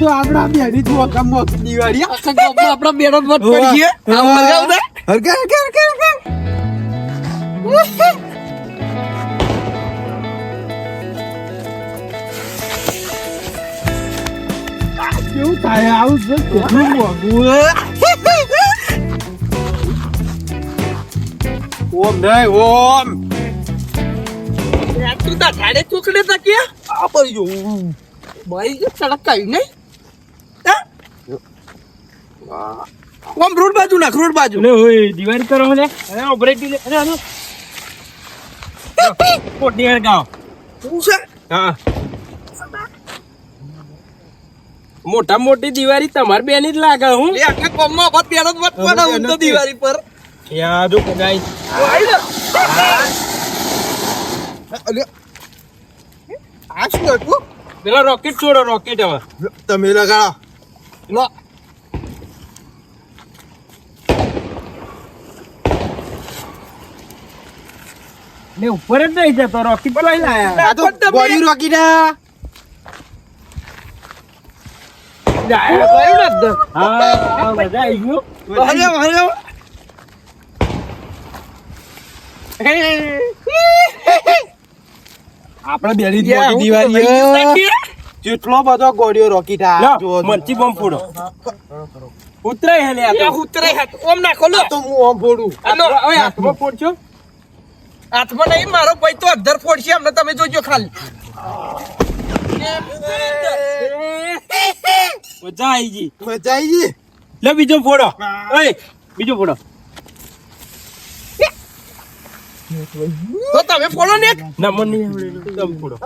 તો આપણા બેની તો કમો દિવાળી આખા ગામમાં આપણા બેડો જ પડીએ આ મરગાવ દે. હરકે હરકે હરકે હરકે કેવું થાય આવું છે? કેટલું મોંઘું ઓમ નહીં ઓમ. તું તાર ચોકડે આ પડી ગયું ભાઈ જે સડક કઈ નહીં? આમ રોડ બાજુ નાખ રોડ બાજુ. લે ઓય દિવાળી કરો મને અરે ઓપરેટિવ અરે આનો કોટી ગાવ શું છે? હા. મોટા મોટી દિવાળી તમાર બેની જ લાગે હું? એ આખા કોમમાં બત બેડો બત પડે હું તો દિવાળી પર. યા જો ને. અરે. આ શું હતું? પેલા રોકેટ છોડો રોકેટ હવે. તમે લગાડો. લો. ને ઉપર જ નહીં જતો રોકી પલાઈ લાયા. આ તો બોડી રોકી ના દિવાળી? જેટલો બધો ગોળીઓ રોકી તા લો મરચી બોમ્બ ફોડો. ઉતરાય હે ઉતરાય. ઓમ નાખો લો. તો હું ઓમ ફોડું. હાથમાં ફોડજો. હાથમાં નહીં મારો ભાઈ તો અધર ફોડશે અમને તમે જોજો ખાલી. મજા આવી ગઈ. મજા આવી ગઈ? લે બીજો ફોડો. એ બીજો ફોડો. તો તમે ફોડો ને ના મને નહીં તમે ફોડો.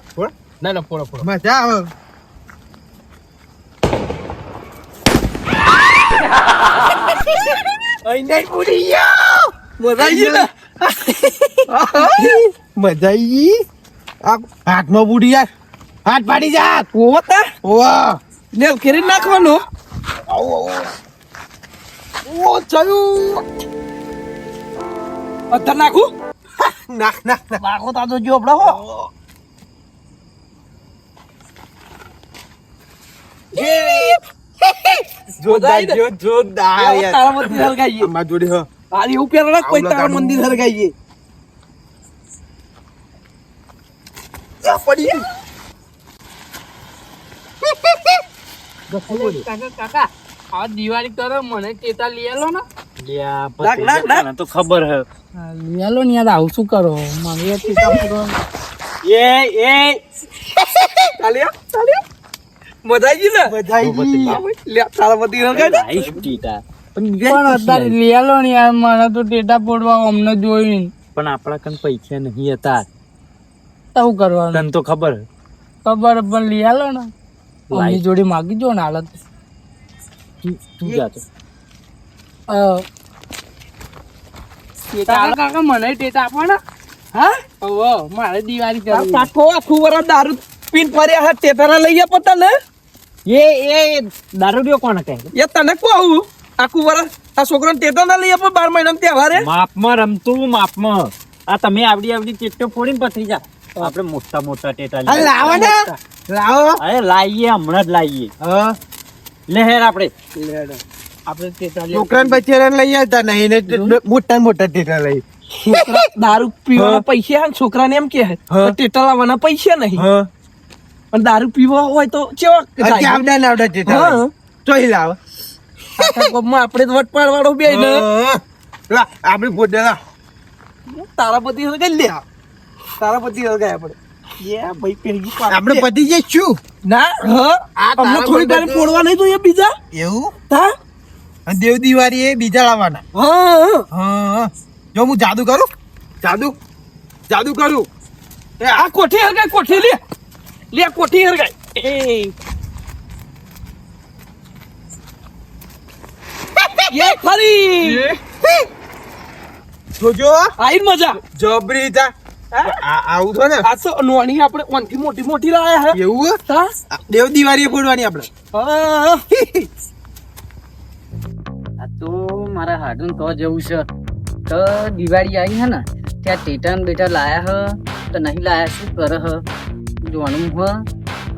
ના ના ફોડો ફોડો. મજા આવે. અહીં નહીં ફૂટી ગયો. મજા આવી મજા આવી ગઈ આ હાથમાં બુડી યાર. હાથ પાડી જા. ઓવો તા ને કેરી નાખવાનો? ઓ ચયું અધર નાખું? નાખ નાખ નાખ. નાખો તા તો જો હમણાં હો. જોરદાર આવી જોરદાર તારા મત તારા મંદિર અમાર જોડી હ. એવું પેલા રાખ પછી તારા. મંદિર હરગાઈએ. આ પડી. કાકા કાકા આ દિવાળી કરો મને ચેતા લઈ આલો ને. તો ખબર હે. લઈ ને યાર આવું શું કરો? પૂરો એ એ. ચાલ્યા ચાલ્યા. મજા આવી ગઈ ને? મજા આવી ગઈ. લે તારા હરગાઈ આઈશ ટીટા. પણ અત્યારે લેલો ને યાર મને તો ટેટા પોડવા અમને જોયું પણ આપણા કન પૈસા નહીં હતા. શું કરવાનું? તને તો ખબર? ખબર પણ લઈ આલો ને મારી જોડે માગી જો ને હાલત. તું તું જાતો કાકા કાકા મને ટેટા આપો ને હા મારે દિવાળી કરવી આખો આખું વરસ દારૂ પીન ફર્યા હાથ તેતારા લઈ આપો તને. એ એ દારૂડિયો કોણ કહે એ તને કહું. આખું વરસ આ છોકરાને ટેટો ના લઈ આપો બાર મહિના તહેવારે માપમાં રમતું માપમાં. આ તમે આવડી આવડી ટેટો ફોડીને પથરી જા. આપણે મોટા મોટા ટેટા લાવો ને. લાવો. અરે લાવીએ હમણાં જ લાવીએ હા. લહેર આપણે. આપણે ટેટા લઈ છોકરાને બચેરાને લઈ આવતા નહીં ને મોટા મોટા ટેટા લઈ. દારૂ પીવાના પૈસા છોકરાને એમ કે હા. ટેટા લાવવાના પૈસા નહીં. હા. પણ દારૂ પીવા હોય તો ચેવા? આવડા ને આવડા ટેટા. ચોઈ લાવો. આપણે જ વટ પાડવાળો બે ને. હા. લા, તારાપતિ પોતે તારા બધી લે તારા બધી હરગાઈ આપણે. આપણે પતી ના હા. આ થોડી વાર ફોડવા નહીં જોઈએ બીજા? એવું? હા? દેવ દિવાળી એ બીજા લાવવાના. હા હા. જો હું જાદુ કરું? જાદુ? જાદુ કરું. એ આ કોઠી હરગાય કોઠી લે. લે આ કોઠી હરગાઈ. એ એ ખરી જોજો. આઈ મજા. જબરી તા આ આવું છો ને. આ તો નોની આપણે ઓનથી મોટી મોટી લાયા હે. એવું હે? હા? દેવ દિવાળી ફોડવાની આપણે. આ તો મારા હાડું તો જવું છે. તો દિવાળી આવી હે ને ત્યાં ટેટન ને બેટા લાયા હ. તો નહીં લાયા શું કરે હ? જોવાનું હ.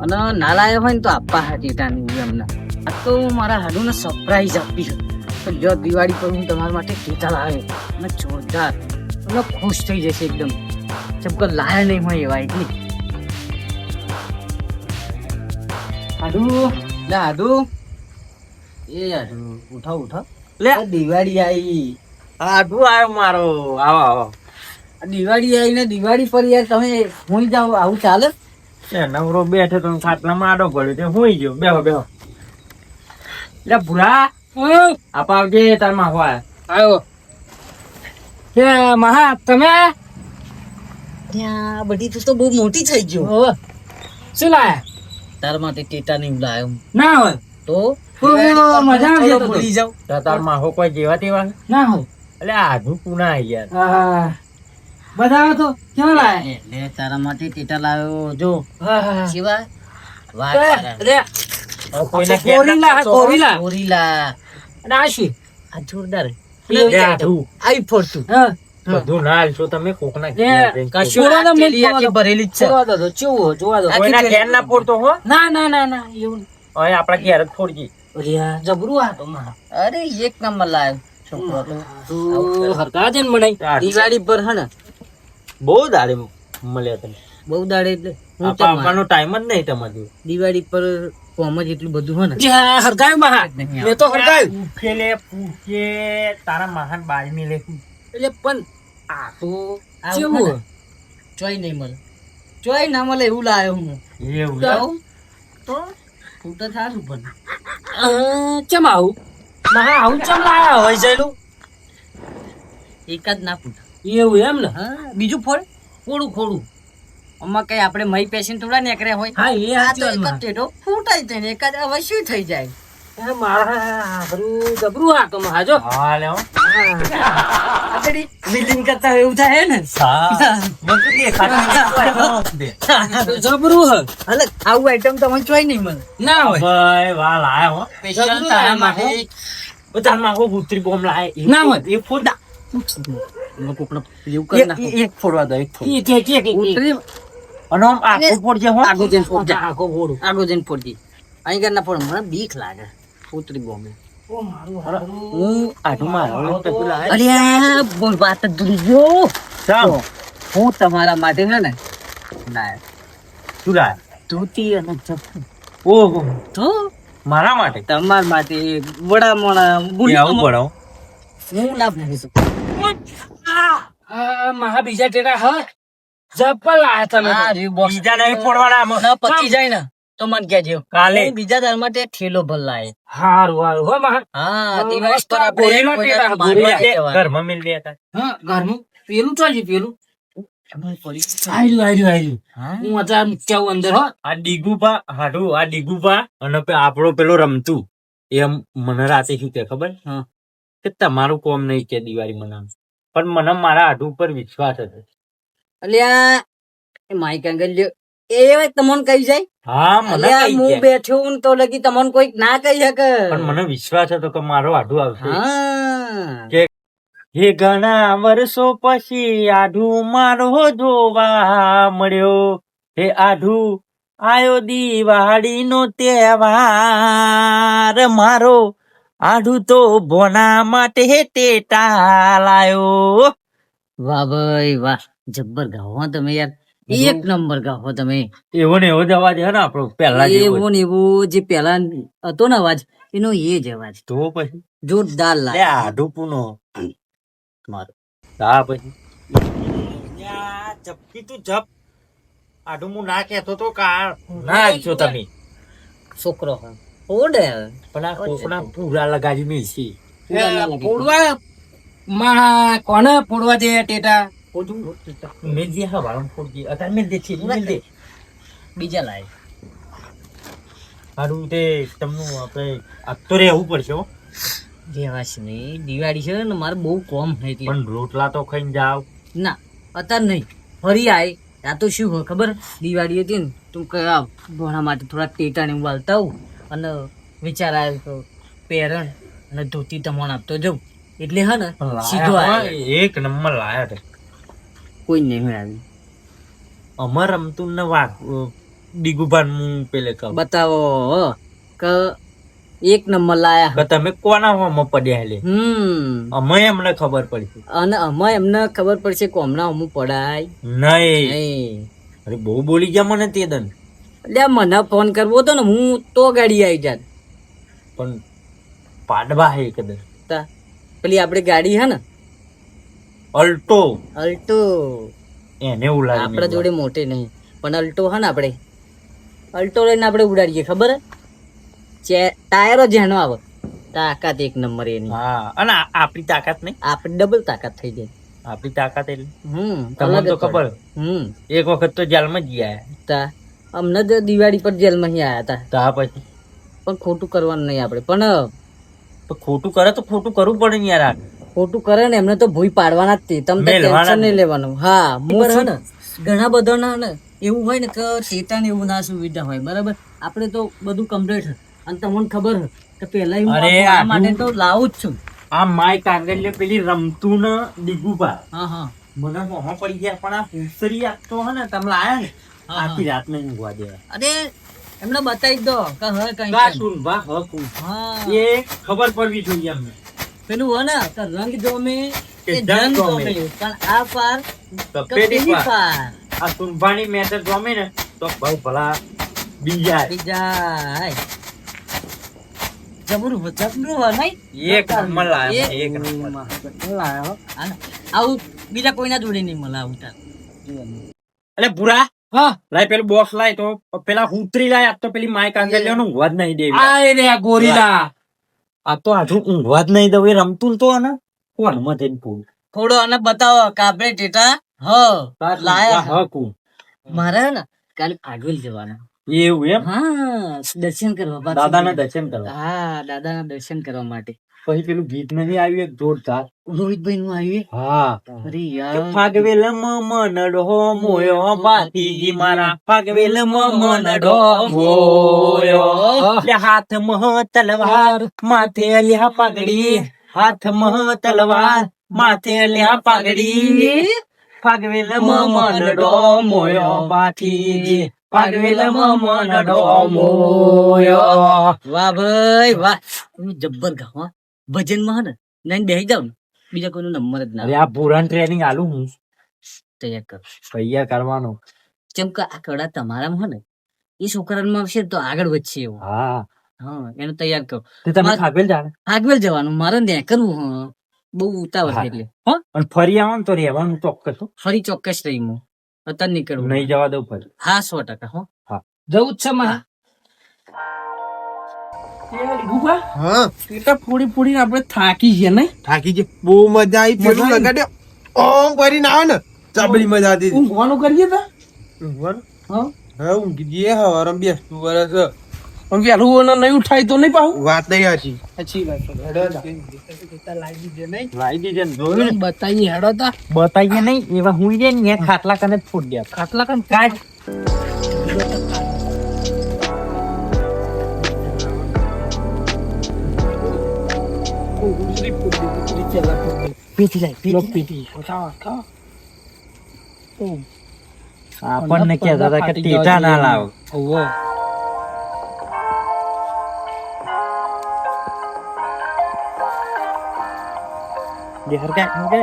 અને ના લાયા હોય ને તો આપવા હા ટેટાની એમને. આ તો મારા હાડુને સરપ્રાઈઝ આપી છે તો જો દિવાળી પર હું તમારા માટે ખેંચા લાવ્યો અને જોરદાર. તમને ખુશ થઈ જશે એકદમ. ચમકો લાયા નહીં હોય એવા એટલી હાડુ લે હાડુ એ હાડુ ઉઠાવ ઉઠાવ. લે. દિવાળી આવી આદુ આવ્યો મારો. આવો આવો. દિવાળી આવીને દિવાળી પર યાર તમે હું જાઓ આવું ચાલે? એ નવરો બેઠો તો ખાટલામાં આડો પડ્યો તે હું ગયો. બેહો બેહો. લે ભૂરા. આપ આવજે તારમાં હોય આવ્યો કે મહા તમે? ત્યાં બધી તું તો બહુ મોટી થઈ ગયો શું લાયા? તાર માટે ટેટા નહીં લાયો ના હોય. તો? મજા આવી ભૂલી તો. તારમાં કોઈ જેવા તેવા ના? હોય. એટલે આઢું પૂના યાર બતાવો તો કેવા લાયા? એટલે તારા માટે ટેટા લાવ્યો જો. શિવા વાહ કોરીલા. ગોરીલા આ જોરદાર. આવી ફરતું હા. બધું તમે ભરેલી છે. જોવા દો ઘેર ના હો? ના ના ના ના એવું હવે ઘેર જ ફોડજી. જબરું આ તો અરે એક નંબર લાવ્યો છોકરો દિવાળી પર હે બહુ દાડે મળ્યા તમે. બહુ દાડે એટલે હું ટાઈમ જ નહીં તમારી દિવાળી પર કોમ જ એટલું બધું હોય ને. જે આ હરગાયું મહા. મેં તો હરગાયું. પૂછેલે પૂછે તારા મહાન બાજમી લે. એટલે પણ આ તો આવું કેવું ચોય નહીં મળે. ચોય ના મળે એવું લાવ્યો હું. એવું તો? તો? તું તો થારું પણ. ચમ આવું? મહા આવું ચમ લાયા હોય જયલું? એક જ ના ફૂટ. એવું એમ ને? હા. બીજું ફળ? ખોડું ખોડું. આમાં કઈ આપણે મહી પેશન્ટ થોડા નેકરે હોય? હા એ આ તો એક જ ટેટો ફૂટાઈ જાય ને એક જ હવે શું થઈ જાય? મારા હારું જબરું આ તો મહા હા લે આપડી બિલ્ડિંગ કરતા હોય એવું થાય ને? જબરું હ. હાલે આવું આઈટમ તમને ચોય નહીં ના હોય. ભાઈ વાહ લાયા હો. જબરું લાયા મહા. ઓ તારમાં બોમ લાયા. ના હોય. એ ફોડા કોકનો એવું કરી એક નાખો એક ફોડવા દો એક ફોડ. ઈ કે કે કે ઉતરી અને આમ આખું ફોડજે હો. આગો જઈને ફોડ જા. આખો ફોડું. આગળ જઈને ફોડજી. અહીં કર ફોડ મને બીક લાગે. ઉતરી બોમે ઓ મારું હારું. હું આઠું મારો પેલું લાયા અરે બોલ વાત જ ભૂલી હું તમારા માટે છે ને ના. તું લાયા ધોતી અને ચપ્પુ. ઓહો. તો? મારા માટે? તમારા માટે વડા મોણા બુલી બુડી આવું ભણાવો હું ના ભરી શકું. આ મહા બીજા ટેરા હ? જબ્બર લાયા તમે. બીજા નહીં પડવાના પચી જાય ને તો મને કહેજો. કાલે. બીજા દર માટે ઠેલો ભર લાય. હારું હારું. હો મહા હા દિવસ પર આ આપણે ઘર. ઘરમાં મિલ લેતા હતા. હા પેલું ચાલજે પેલું. અને આપણો પેલો રમતું. એમ મને રાતે શું કે ખબર? હા. કે તમારું કોમ નહીં કે દિવાળી મનાવ પણ મને મારા હાડુ ઉપર વિશ્વાસ હતો. અલ્યા માઈ અંગલ એ તમને કહી જાય? હા મને હું બેઠું બેઠો હું તો લગી તમને કોઈક ના કહી શકે. પણ મને વિશ્વાસ હતો કે મારો આઢું આવશે. કે હે ઘણા વર્ષો પછી આઢુ મારો જોવા મળ્યો. હે આઢુ આયો દિવાળી નો તહેવાર. મારો આઢુ તો ભોના માટે ટેટા લાયો. વાહ ભાઈ વાહ. જબ્બર ગાવો તમે યાર. એક નંબર ગાવો તમે. એવો ને એવો જ અવાજ હે ને આપણો પહેલા એવો ને એવો જે પેલા હતો ને અવાજ એનો એ જ અવાજ. તો પછી? જોરદાર લાગે. આઢુ પુનો. મારો. હા પછી. જપકી તું જપ. આઢુ હું ના કહેતો તો કાળ. ના છો તમે. છોકરો ઓડે પણ આ કોકના પૂરા લગાડી મેં છે પોડવા. મહા કોને પોડવા દે ટેટા? મેં હા હવાળું ફોડજી અત્યારે મેં દે છે મેં દે બીજા લાય. હારું તે તમનું આપણે અત્યારે રહેવું પડશે હો. નહીં. દિવાળી છે ને મારે બહુ કોમ થઈ હતી પણ રોટલા તો ખાઈને જાવ. ના અત્યારે નહીં. ફરી આય. આ તો શું હોય ખબર? દિવાળી હતી ને તું કયા ભણા માટે થોડા ટેટા ને વાલતા આવું. અને વિચાર આવ્યો તો પેરણ અને ધોતી તમને આપતો જવું એટલે હા ને સીધો એક નંબર લાયા કોઈ નહીં આવ્યું અમાર રમતું ને વાઘ ડીગુભાન હું પેલે કહું. બતાવો કે એક નંબર લાયા. તમે કોના હોમ પડ્યા લે હમ. અમે એમને ખબર પડી અને અમે એમને ખબર પડશે કે હમણાં હું પડાય. નહીં. અરે બહુ બોલી ગયા મને તે દન. એટલે મને ફોન કરવો હતો ને હું તો ગાડી આવી જાત. પણ પાડવા હે કદાચ તા પેલી આપણી ગાડી હે ને અલ્ટો. અલ્ટો. એને ઉલાડી આપણા જોડે મોટી નહીં. પણ અલ્ટો હે ને આપણે. અલ્ટો લઈને આપણે ઉડાડીએ ખબર ચે ટાયરો જેનો આવે. તાકાત એક નંબર એની. હા અને આપણી તાકાત નહીં? આપણે ડબલ તાકાત થઈ જાય આપણી તાકાત એટલે? હમ તમને તો ખબર. હમ. એક વખત તો જેલમાં જ ગયા. તા અમને તો દિવાળી પર જેલમાં અહીં આવ્યા હતા તા પછી? પણ ખોટું કરવાનું નહીં આપણે. પણ ખોટું કરે તો ખોટું કરવું પડે યાર આ. ખોટું કરે ને એમને તો ભૂઈ પાડવાના જ તે. તમને ટેન્શન નહીં લેવાનું. હા હું છે ને ઘણા બધાના ને એવું હોય ને કે શેતાન એવું ના સુવિધા હોય બરાબર? આપણે તો બધું કમ્પ્લીટ અને તમને ખબર કે પહેલા હું માટે તો લાવું જ છું. આ માય કાંગલ્ય પેલી રમતું ને ડીગુભા હા હા. મને મોમાં પડી ગયા પણ આ હુસરી આપતો હે ને તમે લાયા ને આખી રાત ને ઊંઘવા દેવા. અરે એમને બતાવી દો કે હવે કઈ હા. એ ખબર પડવી જોઈએ અમને. પેલું હોય ને કે રંગ જોમે કે જંગ જોમે. પણ આ પાર પેલી પાર. આ સુનભાની મેટર જોમે ને તો બહુ ભલા બીજા. બીજા જબરું હો- જબરું હોય નહીં? એક નંબર લાયો એક નંબર લાયો આવું બીજા કોઈના જોડે નહીં મળે આવું તાર. અલે પૂરા હા. લાય પેલું બોક્સ લાય તો પેલા ઉતરી લાય તો પેલી માય કાંગલ્યનું વધ નહીં દેવી. આ રે ગોરીલા. આ તો આજુ ઊંઘવા જ નહીં દઉં એ રમતું તો ને કોણ મતે પૂર થોડો અને બતાવો કે આપણે ટેટા હ લાયા. હકું મારે ને કાલે આગળ જવાના. એવું એમ? હા દર્શન કરવા દાદા દાદાના દર્શન કરવા. હા દાદાના દર્શન કરવા માટે. પછી પેલું ગીત નહીં આવ્યું જોરદાર. રોહિતભાઈ નું આવ્યું હા. અરે યાર. ફાગવેલ મનડો મોયો ભાતીજી મારા. ફાગવેલ મનડો મોયો. હાથ મહ તલવાર માથે લ્યા પાઘડી. મહ તલવાર માથે લ્યા પાઘડી. ફાગવેલ મનડો મોયો ભાતીજી ફાગવેલ મનડો મોયો. વાહ ભાઈ વાહ. જબ્બર ગાવ હા ભજનમાં ને નહીં બેસી જાવ ને બીજા કોઈનો નંબર જ ના અરે આ પુરાણ ટ્રેનિંગ આલું હું. તૈયાર કર. તૈયાર કરવાનો. કેમ કે આ કડા તમારામાં હોય ને એ છોકરામાં આવશે તો આગળ વધશે એવું. હા. હા એને તૈયાર કરો. તે તમે ખાગવેલ જાણે. આગળ જવાનું મારે ને કરવું હા. બહુ ઉતાવળ હા. છે એટલે. હા અને ફરી આવવાનું તો રહેવાનું ચોક્કસ હો. ફરી ચોક્કસ રહી હું અત્યારે નીકળવું. નહીં જવા દઉં ફરી હા સો ટકા હો. જવું જ છે માં હા. ટેટા ફોડી ફોડીને આપણે થાકી છીએ નહીં? થાકી છે બહુ મજા આવી પેલું મજા ઓમ કરીને આવે ને. ચાબડી મજા આવતી ઊંઘવાનું કરીએ તા? ઊંઘવાનું? હા. હા ઊંઘી જઈએ. હવારમાં બેસતું વરસ પણ વહેલું નહીં ઉઠાય તો નહીં પાહું? વાત નહીં સાચી. સાચી વાત લાવી જોયું બતાવીએ હેડો તા. બતાવીએ નહીં એવા હું ને ત્યાં ખાટલા કને જ ફૂટ ગયા ખાટલા કાન કાંઈ પીતી લાય પીતી આપણને કહેતા હતા કે ટેટા ના લાવ દેહર કે કે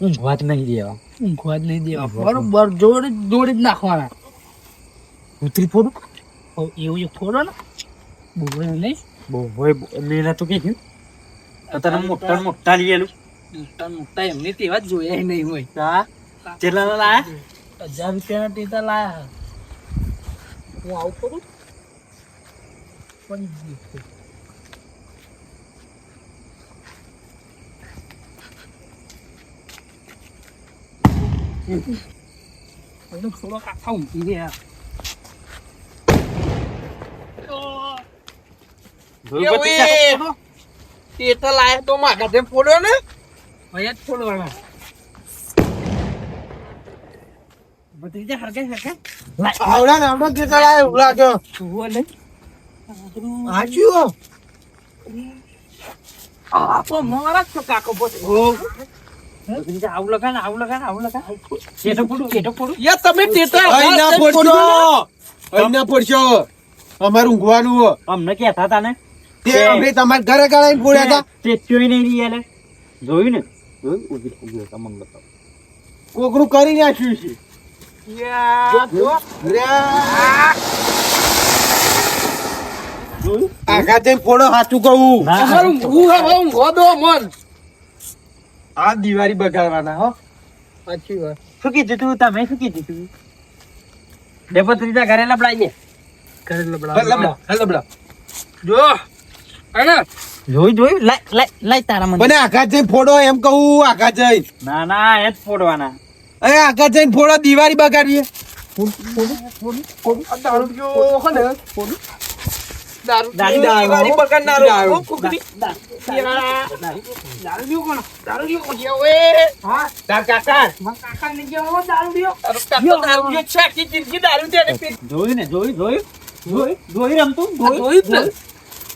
ઊંઘવા જ નહીં દેવા ઊંઘવા જ નહીં દેવા બરોબર જોડે જોડે જ નાખવાના ઉતરી પડું એવું એક ફોડો ને બોલે નહીં બહુ હોય લેલા તો કે તો તને મોટા મોટા લીએલું મોટા મોટા એમને તેવા જ જોયા નહીં હોય તા કેટલા લાયા હજાર રૂપિયાના ટેટા લાયા હું આવું કરું પણ એનો થોડો કાકા ઊંઘી ટેટા લાયા તો મારા તે ફોડ્યો ને? ભૈયા જ ફોડવાના. બધી હરકે હરકે આવડા ને આવડા કેટલા લાયા એવું લાગે જુઓ ને. હાચ્યું આપો મારા છો કાકો આવું લખા આવું લખા આવું લખા કેટો ફોડું કેટો ફોડું. યા તમે ટેટા અહીં ના ફોડશો. અહીં ના ફોડશો. અમારું ઊંઘવાનું અમને હતા ને તે અમે તમારા ઘરે ગાળાઈને ફોડ્યા હતા. તે જોઈ નહીં રહી એટલે જોયું ને? જોયું? ઊભી ઊભી હતા મને બતાવો. કોકનું કરી નાખ્યું છે. જોયું? આઘા ફોડો સાચું કહું. અમારું ઊંઘ હવે ઊંઘવા દો મન. આ દિવાળી બગાડવાના હો. સાચી વાત. શું કીધું તું? તમે શું કીધું તું? બે ભત્રીજા ઘરે લપડાઈ દે કરે લબડા લબડા. જો અરે જોયું જોયું? લાઈ લાઈ લાય તારા મને. મને આઘા જઈને ફોડો એમ કહું આઘા જઈ ના ના એ જ ફોડવાના. અરે આઘા જઈને ફોડો દિવાળી બગાડીએ. જોયું ને જોયું જોયું? જોયું? જોયું રમતું? જોયું?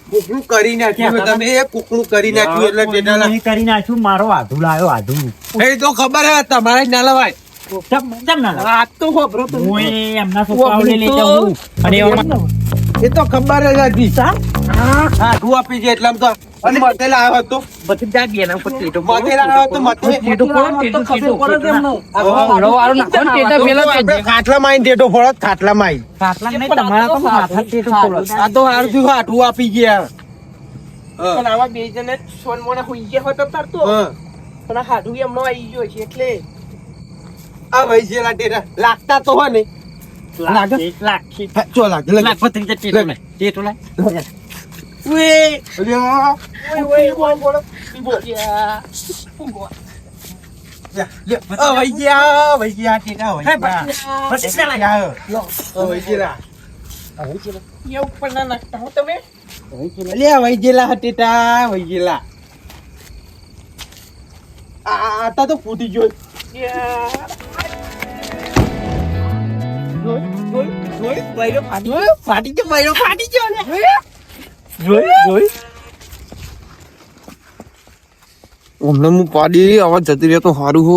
જ કરી નાખ્યું તમે? એ કોકનું કરી નાખ્યું એટલે નહીં કરી નાખ્યું મારો આધુ લાવ્યો આધુ. એ તો ખબર હે તમારે ના લવાય. ચમ તમ ના? આ તો હોભરો તો હું એમના છોકરાઓને લઈ જાઉં અને એ તો ખબર જ હતી. હા. તું આપી છે એટલે આમ તો અને મતેલા આવ્યો તો. બધી જાત એના ઉપર ટેટો મતેલા આવ્યો તો મતે ટેટો પડો, ટેટો, ટેટો, ટેટો. હા. હળો વાળો નાખો ને ટેટા પેલા ખાટલા માં ટેટો ફોડો ખાટલા માં ખાટલા નહીં, તમારા તો માથા ટેટો ફોડો. આ તો હારું હાટું આપી ગયા. પણ આવા બે જણે સોન મોને હોઈ ગયા હોત તો. હા. પણ હાડું એમનો આવી ગયો છે એટલે. આ ભાઈ છે લાગતા તો હોય ને એક લાખ, ચો લાગે લાગે. ભત્રીજા ટેટો અલ્યા, બોલ બોલ યા. ના નાખતા હો તમે આ આ- તો ફૂટી ગયો. ફાટી ગયો. બૈરો ફાટી ગયો ને. જોયું જોયું અમને હું પાડી આવા જતી રહ્યો તો સારું હો?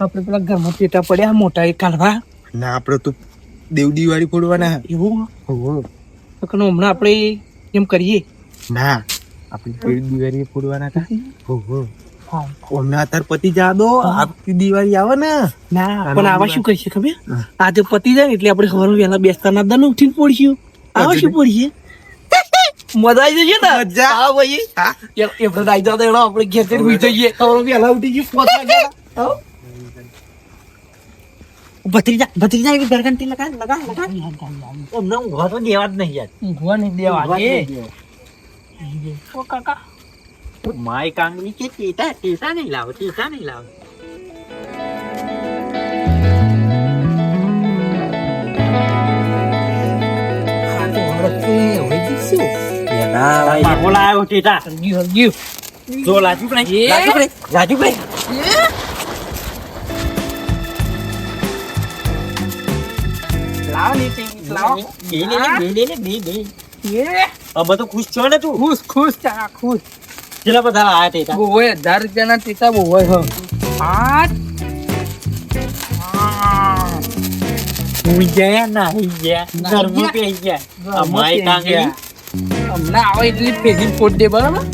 આપણે પેલા ઘરમાં પેટા પડ્યા મોટા એ કાઢવા ના આપણે તો દેવ દિવાળી ફોડવાના એવું કનો હમણાં આપણે એમ કરીએ ના આપણે દેવ દિવાળી ફોડવાના હતા હા. અમને અત્યારે પતિ જા દો. આવતી દિવાળી આવે ને. ના પણ આવા શું કહીએ ખબર? આજે પતી જાય એટલે આપણે ખબર વહેલા બેસતા ના દાન ઉઠીને પડીશું આવા શું પડીએ મજા આવી જશે ને? મજા? હા ભાઈ. એ બધા આવી જતા એનો આપણે ઘેર જઈને જઈએ. સવારે વહેલા ઉઠી જઈએ પોત વાગ્યા ભત્રીજા ભત્રીજા એવી ગરગંટી લગા લગા લગા અમને ઊંઘવા તો દેવા જ નહીં યાર. ઊંઘવા નહીં દેવા ઊંઘવા જ દે. નહીં દેવા. ઓ કાકા માય કાંગલી કે ટેટા ટેટા નહીં લાવો ટેટા નહીં લાવો આ તો વરસે હવે જીશું પાકો લાવ્યો ટેટા હરગ્યું હરગ્યું જો લાજુ પડે એ? લાજુ પડે લાજુ પડે લાવ નીચે લાવ બે લે લે, બે લે લે, બે બે એ અમે તો ખુશ છો ને તું ખુશ ખુશ ચાલા ખુશ કેટલા બધા આયા ટેટા ઓય હજાર રૂપિયાના ટીટા બહુ હોય હો. આઠ. હું. ગયા ના ગયા. ગયા. પી ગયા. કાંગલી ગયા. હમણાં આવે એટલી પેઢી પોટ દે બરાબર?